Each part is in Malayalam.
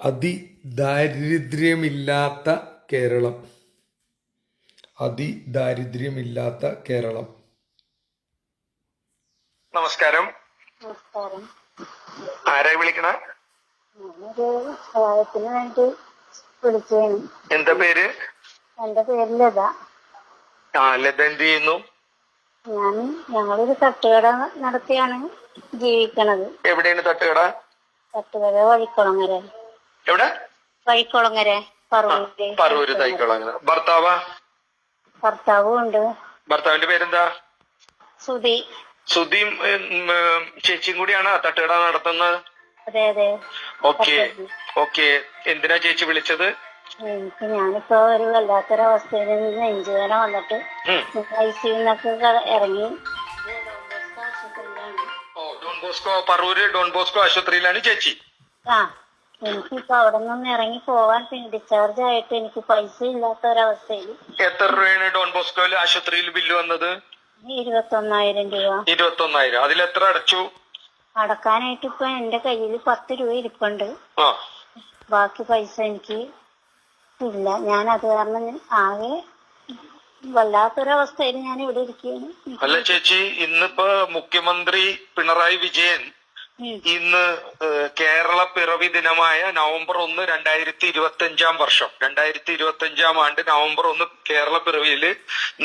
അതിദാരിദ്ര്യമില്ലാത്ത കേരളം. അതിദാരിദ്ര്യമില്ലാത്ത കേരളം. നമസ്കാരം. നമസ്കാരം. ആരാ വിളിക്കണ? സഹായത്തിന് വേണ്ടി എന്താ പേര്? എന്റെ പേര് ലത. ആ ലത എന്ത് ചെയ്യുന്നു? ഞാൻ ഞങ്ങളൊരു തട്ടുകട നടത്തിയാണ് ജീവിക്കണത്. എവിടെയാണ് തട്ടുകട? തട്ടുകട വഴിക്കുളങ്ങര എവിടെ? പറവൂര്. തൈക്കുളങ്ങര. ഭർത്താവ്? ഭർത്താവും ഉണ്ട്. ഭർത്താവിന്റെ പേരെന്താ? സുധി. സുധിയും ചേച്ചിയും കൂടിയാണ് തട്ടുകട നടത്തുന്നത്? അതെ അതെ. ഓക്കെ. ഓക്കെ. എന്തിനാ ചേച്ചി വിളിച്ചത്? എനിക്ക് ഞാനിപ്പോ ഒരു വല്ലാത്തൊരവസ്ഥയിൽ നിന്ന് നെഞ്ചുവേദന വന്നിട്ട്. ഐ സിന്നൊക്കെ ഇറങ്ങി. ഓ Don Bosco Paravur Don Bosco ആശുപത്രിയിലാണ് ചേച്ചി. ആ. എനിക്കിപ്പോ അവിടെ നിന്ന് ഇറങ്ങി പോവാൻ ഡിസ്ചാർജ് ആയിട്ട് എനിക്ക് പൈസ ഇല്ലാത്ത ഒരവസ്ഥയിൽ എത്ര രൂപയാണ് ഡോൺ ബോസ്കോയിൽ ആശുപത്രിയിൽ ബില്ല് വന്നത്? ഇരുപത്തൊന്നായിരം രൂപ. ഇരുപത്തൊന്നായിരം. അതിൽ എത്ര അടച്ചു? അടക്കാനായിട്ട് ഇപ്പൊ എന്റെ കയ്യിൽ പത്ത് രൂപ ഇരിപ്പുണ്ട്. ബാക്കി പൈസ എനിക്ക് ഇല്ല. ഞാൻ അത് കാരണം ആകെ വല്ലാത്തൊരവസ്ഥയിൽ ഞാൻ ഇവിടെ ഇരിക്കുകയാണ്. അല്ല ചേച്ചി ഇന്നിപ്പോ മുഖ്യമന്ത്രി പിണറായി വിജയൻ. ഇന്ന് കേരള പിറവി ദിനമായ നവംബർ ഒന്ന് രണ്ടായിരത്തി ഇരുപത്തി അഞ്ചാം വർഷം. രണ്ടായിരത്തി ഇരുപത്തി അഞ്ചാം ആണ്ട് നവംബർ ഒന്ന് കേരള പിറവിയിൽ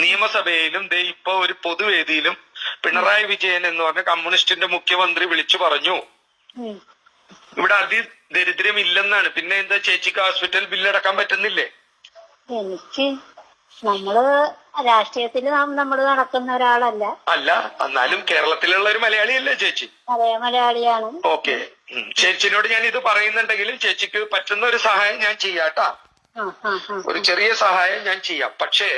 നിയമസഭയിലും ദേ ഇപ്പൊ ഒരു പൊതുവേദിയിലും പിണറായി വിജയൻ എന്ന് പറഞ്ഞ കമ്മ്യൂണിസ്റ്റിന്റെ മുഖ്യമന്ത്രി വിളിച്ചു പറഞ്ഞു. ഇവിടെ ഇവിടെ അതിദരിദ്രം ഇല്ലെന്നാണ്. പിന്നെ എന്താ ചേച്ചിക്ക് ഹോസ്പിറ്റൽ ബില്ലടക്കാൻ പറ്റുന്നില്ലേ? എനിക്ക് നമ്മൾ രാഷ്ട്രീയത്തിൽ നമ്മൾ നടക്കുന്ന ഒരാളല്ല. അല്ല എന്നാലും കേരളത്തിലുള്ള ഒരു മലയാളിയല്ലേ ചേച്ചി? അതെ മലയാളിയാണ്. ഓക്കെ. ചേച്ചിനോട് ഞാൻ ഇത് പറയുന്നുണ്ടെങ്കിൽ ചേച്ചിക്ക് പറ്റുന്ന ഒരു സഹായം ഞാൻ ചെയ്യാട്ടാ. ഒരു ചെറിയ സഹായം ഞാൻ ചെയ്യാം. പക്ഷേ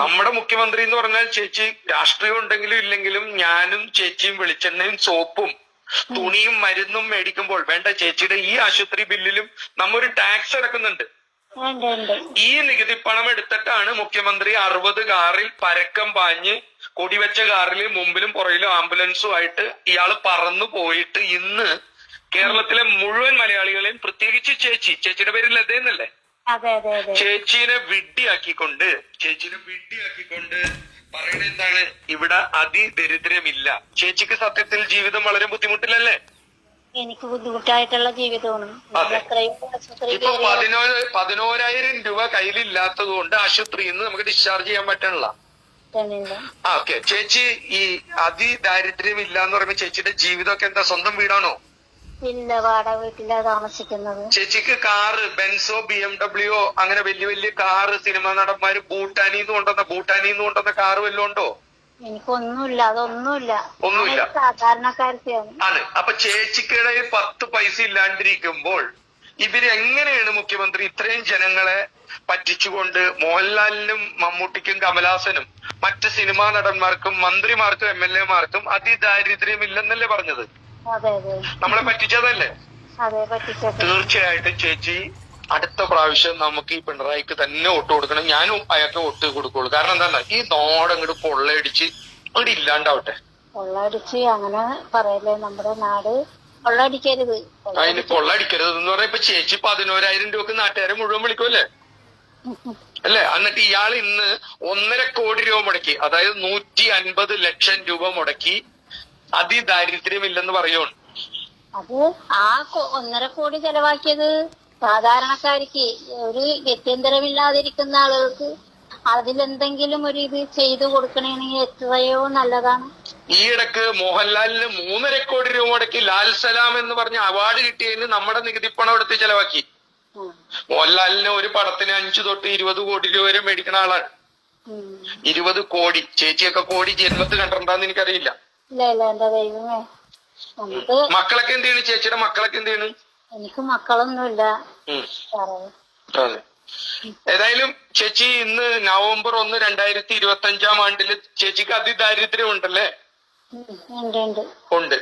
നമ്മുടെ മുഖ്യമന്ത്രി എന്ന് പറഞ്ഞാൽ ചേച്ചി രാഷ്ട്രീയം ഉണ്ടെങ്കിലും ഇല്ലെങ്കിലും ഞാനും ചേച്ചിയും വെളിച്ചെണ്ണയും സോപ്പും തുണിയും മരുന്നും മേടിക്കുമ്പോൾ വേണ്ട ചേച്ചിയുടെ ഈ ആശുപത്രി ബില്ലിലും നമ്മൊരു ടാക്സ് അടക്കുന്നുണ്ട്. ഈ നികുതി പണം എടുത്തിട്ടാണ് മുഖ്യമന്ത്രി അറുപത് കാറിൽ പരക്കം പാഞ്ഞ് കൊടിവെച്ച കാറിൽ മുമ്പിലും പുറയിലും ആംബുലൻസും ആയിട്ട് ഇയാൾ പറന്നു പോയിട്ട് ഇന്ന് കേരളത്തിലെ മുഴുവൻ മലയാളികളെയും പ്രത്യേകിച്ച് ചേച്ചി ചേച്ചിയുടെ പേര് ലതയെന്നല്ലേ ചേച്ചിനെ വിഡ്ഢിയാക്കിക്കൊണ്ട് ചേച്ചീനെ വിഡ്ഢിയാക്കിക്കൊണ്ട് പറയണ എന്താണ്? ഇവിടെ അതിദരിദ്രമില്ല ചേച്ചിക്ക് സത്യത്തിൽ ജീവിതം വളരെ ബുദ്ധിമുട്ടില്ലല്ലേ എനിക്ക് ബുദ്ധിമുട്ടായിട്ടുള്ള ജീവിതമാണ്. ഇപ്പൊ പതിനോര് പതിനോരായിരം രൂപ കയ്യിലില്ലാത്തത് കൊണ്ട് ആശുപത്രിയിൽ നിന്ന് നമുക്ക് ഡിസ്ചാർജ് ചെയ്യാൻ പറ്റണില്ല. ആ ഓക്കെ ചേച്ചി ഈ അതിദാരിദ്ര്യം ഇല്ല എന്ന് പറയുമ്പോ ചേച്ചിയുടെ ജീവിതമൊക്കെ എന്താ? സ്വന്തം വീടാണോ? ഇല്ല വാടക വീട്ടിലാ താമസിക്കുന്നത്. ചേച്ചിക്ക് കാറ് ബെൻസോ ബി എം ഡബ്ല്യു അങ്ങനെ വലിയ വലിയ കാറ് സിനിമാ നടന്മാര് ഭൂട്ടാനിന്ന് കൊണ്ടുവന്ന ഭൂട്ടാനിന്ന് കൊണ്ടുവന്ന കാറ് വല്ലതും ഉണ്ടോ? എനിക്കൊന്നുമില്ല അതൊന്നുമില്ല. ഒന്നുമില്ല. സാധാരണക്കാരത്തെയാണ്. ആണ് അപ്പൊ ചേച്ചിക്കിടെ പത്ത് പൈസ ഇല്ലാണ്ടിരിക്കുമ്പോൾ ഇവരെങ്ങനെയാണ് മുഖ്യമന്ത്രി ഇത്രയും ജനങ്ങളെ പറ്റിച്ചുകൊണ്ട് മോഹൻലാലിനും മമ്മൂട്ടിക്കും കമലാസനും മറ്റ് സിനിമാ നടന്മാർക്കും മന്ത്രിമാർക്കും എം എൽ എമാർക്കും അതിദാരിദ്ര്യമില്ലെന്നല്ലേ പറഞ്ഞത്? നമ്മളെ പറ്റിച്ചതല്ലേ? തീർച്ചയായിട്ടും ചേച്ചി അടുത്ത പ്രാവശ്യം നമുക്ക് ഈ പിണറായിക്ക് തന്നെ വോട്ട് കൊടുക്കണം. ഞാനും അയാൾക്ക് വോട്ട് കൊടുക്കുള്ളൂ. കാരണം എന്താണ് ഈ നോട് അങ്ങോട്ട് കൊള്ളയടിച്ച് അങ്ങോട്ട് ഇല്ലാണ്ടാവട്ടെ. കൊള്ളയടിച്ച് അങ്ങനെ പറയല്ലേ നമ്മുടെ നാട്? കൊള്ളടിക്കരുത് അതിന് കൊള്ളടിക്കരുത് എന്ന് പറയാ ഇപ്പൊ ചേച്ചി പതിനോരായിരം രൂപക്ക് നാട്ടുകാരെ മുഴുവൻ വിളിക്കുമല്ലേ അല്ലേ? എന്നിട്ട് ഇയാൾ ഇന്ന് ഒന്നര കോടി രൂപ മുടക്കി അതായത് നൂറ്റി അൻപത് ലക്ഷം രൂപ മുടക്കി അതിദാരിദ്ര്യമില്ലെന്ന് പറയുകയാണ് അത് ആ ഒന്നര കോടി ചെലവാക്കിയത് സാധാരണക്കാർക്ക് ഒരു ഗത്യന്തരമില്ലാതിരിക്കുന്ന ആളുകൾക്ക് അതിലെന്തെങ്കിലും ഒരു ഇത് ചെയ്തു കൊടുക്കണമെങ്കിൽ എത്രയോ നല്ലതാണ്. ഈ ഇടയ്ക്ക് മോഹൻലാലിന് മൂന്നര കോടി രൂപ മുടക്കി ലാൽ സലാം എന്ന് പറഞ്ഞ അവാർഡ് കിട്ടിയതിന് നമ്മുടെ നികുതി പണം എടുത്ത് ചെലവാക്കി. മോഹൻലാലിന് ഒരു പടത്തിന് അഞ്ചു തൊട്ട് ഇരുപത് കോടി രൂപ വരെ മേടിക്കുന്ന ആളാണ്. ഇരുപത് കോടി ചേച്ചിയൊക്കെ കോടി ജന്മത്ത് കണ്ടിട്ടുണ്ടെന്ന് എനിക്കറിയില്ല. മക്കളൊക്കെ എന്ത് ചെയ്യണ്? ചേച്ചിയുടെ മക്കളൊക്കെ എന്ത് ചെയ്യണ്? എനിക്ക് മക്കളൊന്നുമില്ല. ഏതായാലും ചേച്ചി ഇന്ന് നവംബർ ഒന്ന് രണ്ടായിരത്തി ഇരുപത്തി അഞ്ചാം ആണ്ടിൽ ചേച്ചിക്ക് അതിദാരിദ്ര്യം ഉണ്ടല്ലേ. ഉണ്ട്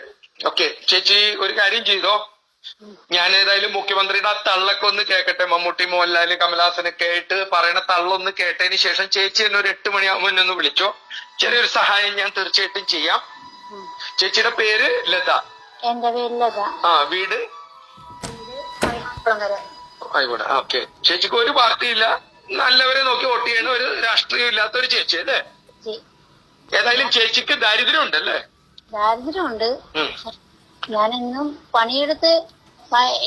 ഓക്കെ ചേച്ചി ഒരു കാര്യം ചെയ്തോ? ഞാൻ ഏതായാലും മുഖ്യമന്ത്രിയുടെ ആ തള്ളൊക്കെ ഒന്ന് കേക്കട്ടെ. മമ്മൂട്ടി മോഹൻലാൽ കമലഹാസനൊക്കെ ആയിട്ട് പറയണ തള്ളൊന്ന് കേട്ടതിന് ശേഷം ചേച്ചി എന്നെ ഒരു എട്ട് മണിയാകുമ്പോൾ ഒന്ന് വിളിച്ചോ? ചെറിയൊരു സഹായം ഞാൻ തീർച്ചയായിട്ടും ചെയ്യാം. ചേച്ചിയുടെ പേര് ലത. എന്റെ പേരിലതാ ആ വീട്? വരെ. ആയിക്കോട്ടെ ഓക്കെ. ചേച്ചിക്ക് ഒരു പാർട്ടിയില്ല. നല്ലവരെ നോക്കി വോട്ട് ചെയ്യുന്ന ഒരു രാഷ്ട്രീയം ഇല്ലാത്ത ഒരു ചേച്ചി അല്ലേ? ഏതായാലും ചേച്ചിക്ക് ദാരിദ്ര്യം ഉണ്ടല്ലേ ദാരിദ്ര്യമുണ്ട് ഞാനെന്നും പണിയെടുത്ത്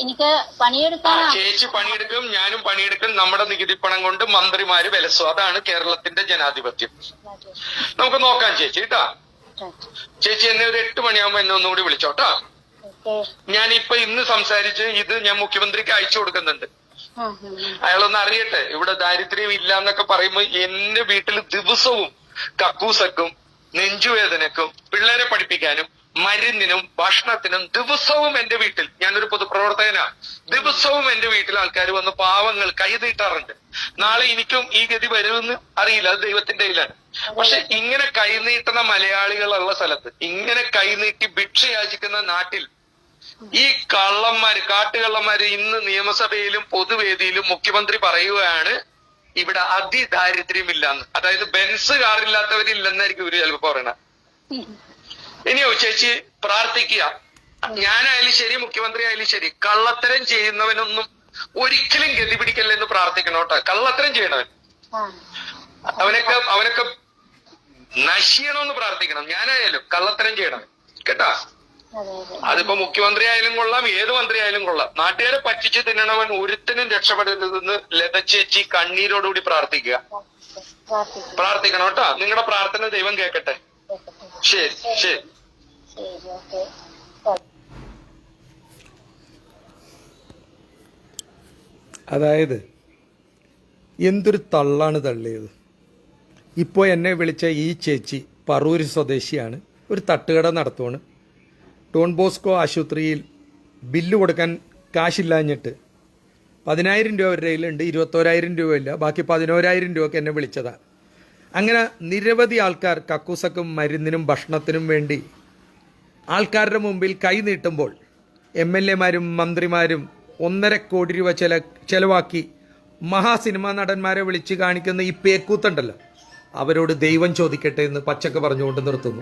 എനിക്ക് പണിയെടുക്കാൻ ചേച്ചി പണിയെടുക്കും ഞാനും പണിയെടുക്കും. നമ്മുടെ നികുതി പണം കൊണ്ട് മന്ത്രിമാര് വിലസും. അതാണ് കേരളത്തിന്റെ ജനാധിപത്യം. നമുക്ക് നോക്കാം ചേച്ചി കേട്ടാ? ചേച്ചി എന്നെ ഒരു എട്ട് മണിയാകുമ്പോ എന്നെ ഒന്നുകൂടി വിളിച്ചോട്ടാ ഞാൻ ഇപ്പൊ ഇന്ന് സംസാരിച്ച് ഇത് ഞാൻ മുഖ്യമന്ത്രിക്ക് അയച്ചു കൊടുക്കുന്നുണ്ട്. അയാളൊന്ന് അറിയട്ടെ ഇവിടെ ദാരിദ്ര്യം ഇല്ല എന്നൊക്കെ പറയുമ്പോ എന്റെ വീട്ടിൽ ദിവസവും കക്കൂസക്കും നെഞ്ചുവേദനക്കും പിള്ളേരെ പഠിപ്പിക്കാനും മരുന്നിനും ഭക്ഷണത്തിനും ദിവസവും എന്റെ വീട്ടിൽ ഞാനൊരു പൊതുപ്രവർത്തകനാ ദിവസവും എന്റെ വീട്ടിൽ ആൾക്കാർ വന്ന് പാവങ്ങൾ കൈ നീട്ടാറുണ്ട്. നാളെ എനിക്കും ഈ ഗതി വരുമെന്ന് അറിയില്ല അത് ദൈവത്തിന്റെ കയ്യിലാണ്. പക്ഷെ ഇങ്ങനെ കൈനീട്ടുന്ന മലയാളികളുള്ള സ്ഥലത്ത് ഇങ്ങനെ കൈനീട്ടി ഭിക്ഷ യാചിക്കുന്ന നാട്ടിൽ ഈ കള്ളന്മാര് കാട്ടുകള്ളന്മാര് ഇന്ന് നിയമസഭയിലും പൊതുവേദിയിലും മുഖ്യമന്ത്രി പറയുകയാണ് ഇവിടെ അതിദാരിദ്ര്യമില്ലെന്ന്. അതായത് ബെൻസ് കാറില്ലാത്തവരില്ലെന്നായിരിക്കും ഇവർ ചിലപ്പോ പറയണ. ഇനിയോ ചേച്ചി പ്രാർത്ഥിക്കുക. ഞാനായാലും ശരി മുഖ്യമന്ത്രി ആയാലും ശരി കള്ളത്തരം ചെയ്യുന്നവനൊന്നും ഒരിക്കലും ഗതി പിടിക്കല്ലെന്ന് പ്രാർത്ഥിക്കണം കേട്ടോ. കള്ളത്തരം ചെയ്യണവൻ. അവനൊക്കെ അവനൊക്കെ നശിയണമെന്ന് പ്രാർത്ഥിക്കണം. ഞാനായാലും കള്ളത്തരം ചെയ്യണം കേട്ടാ? അതിപ്പോ മുഖ്യമന്ത്രി ആയാലും കൊള്ളാം ഏത് മന്ത്രി ആയാലും കൊള്ളാം. നാട്ടുകാരെ പറ്റിച്ച് തിന്നണവൻ ഒരുത്തിനും രക്ഷപ്പെടരുതെന്ന് ലതച്ചേച്ചി കണ്ണീരോടുകൂടി പ്രാർത്ഥിക്കുക. പ്രാർത്ഥിക്കും. പ്രാർത്ഥിക്കണം കേട്ടോ. നിങ്ങളുടെ പ്രാർത്ഥന ദൈവം കേൾക്കട്ടെ ശരി ശരി. ശരി. അതായത് എന്തൊരു തള്ളാണ് തള്ളിയത്. ഇപ്പോൾ എന്നെ വിളിച്ച ഈ ചേച്ചി പറൂര് സ്വദേശിയാണ്. ഒരു തട്ടുകട നടത്തുവാണ്. ഡോൺ ബോസ്കോ ആശുപത്രിയിൽ ബില്ല് കൊടുക്കാൻ കാശില്ലാഞ്ഞിട്ട് പതിനായിരം രൂപ അവരുടെ കയ്യിലുണ്ട് ഇരുപത്തോരായിരം രൂപയില്ല ബാക്കി പതിനോരായിരം രൂപയ്ക്ക് എന്നെ വിളിച്ചതാണ് അങ്ങനെ നിരവധി ആൾക്കാർ കക്കൂസക്കും മരുന്നിനും ഭക്ഷണത്തിനും വേണ്ടി ആൾക്കാരുടെ മുമ്പിൽ കൈ നീട്ടുമ്പോൾ എം എൽ എമാരും മന്ത്രിമാരും ഒന്നര കോടി രൂപ ചെല ചെലവാക്കി മഹാസിനിമാ നടന്മാരെ വിളിച്ച് കാണിക്കുന്ന ഈ പേക്കൂത്തുണ്ടല്ലോ അവരോട് ദൈവം ചോദിക്കട്ടെ എന്ന് പച്ചക്ക് പറഞ്ഞുകൊണ്ട് നിർത്തുന്നു.